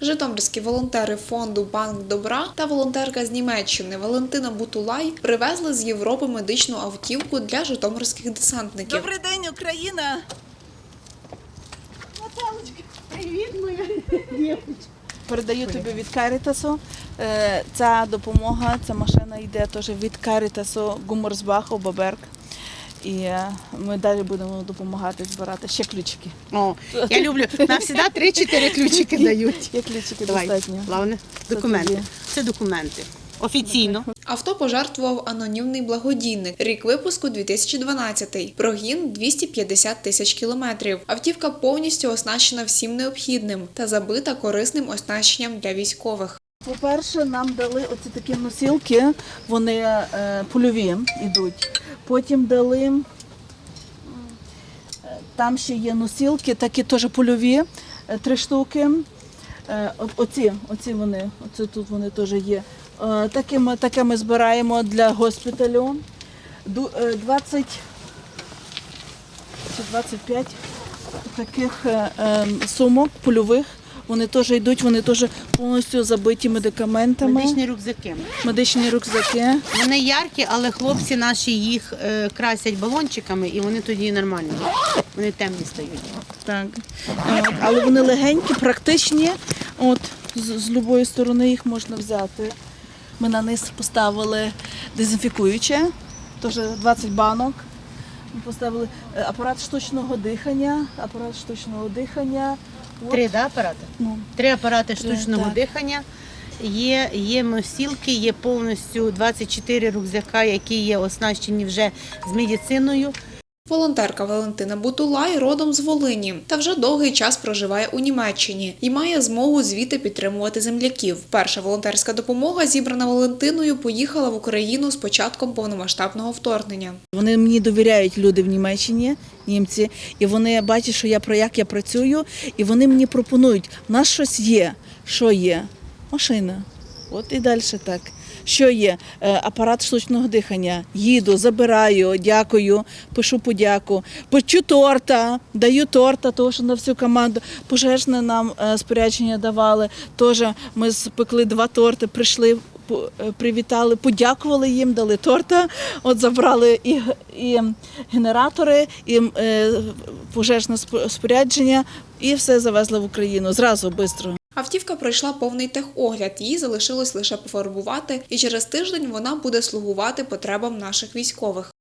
Житомирські волонтери фонду Банк Добра та волонтерка з Німеччини Валентина Бутулай привезли з Європи медичну автівку для житомирських десантників. Добрий день, Україна! Привіт, моя дівчинка. Передаю тобі від Карітасу. Е, Ця допомога, ця машина йде теж від Карітасу Гуморсбаху, Баберг. І е, ми далі будемо допомагати збирати ще ключики. О, я люблю. Нам завжди 3-4 ключики дають. Є ключики Давай, достатньо. головне, Це документи. Це документи. Офіційно. Авто пожертвував анонімний благодійник. Рік випуску 2012. Прогін 250 тисяч кілометрів. Автівка повністю оснащена всім необхідним та забита корисним оснащенням для військових. По-перше, нам дали оці такі носілки, вони е, польові йдуть. Потім дали, е, там ще є носілки, такі теж польові, е, три штуки. Е, оці, оці вони, оці тут вони теж є. Таке, ми, таке ми збираємо для госпіталю. Е, 20 чи 25 таких сумок польових. Вони теж йдуть, вони теж повністю забиті медикаментами. Медичні рюкзаки. Медичні рюкзаки. Вони яркі, але хлопці наші їх е, красять балончиками і вони тоді нормальні. Вони темні стають. Так. От, але вони легенькі, практичні. От, з, з любої сторони їх можна взяти. Ми на низ поставили дезінфікуюче, теж 20 банок. Ми поставили е, апарат штучного дихання, апарат штучного дихання. Три да, апарати? ну, Три апарати штучного так. дихання. Є, є носілки, є повністю 24 рюкзака, які є оснащені вже з медициною. Волонтерка Валентина Бутулай родом з Волині та вже довгий час проживає у Німеччині і має змогу звідти підтримувати земляків. Перша волонтерська допомога, зібрана Валентиною, поїхала в Україну з початком повномасштабного вторгнення. Вони мені довіряють люди в Німеччині, німці, і вони бачать, що я про як я працюю, і вони мені пропонують: у нас щось є. Що є? Машина. От і далі так. Що є? Е, Апарат штучного дихання. Їду, забираю, дякую, пишу подяку. Печу торта, даю торта, тому що на всю команду пожежне нам е, спорядження давали. Теж ми спекли два торти, прийшли, е, привітали, подякували їм, дали торта. От забрали і, і генератори, і е, пожежне спо- спорядження, і все завезли в Україну зразу швидко. Автівка пройшла повний техогляд, її залишилось лише пофарбувати, і через тиждень вона буде слугувати потребам наших військових.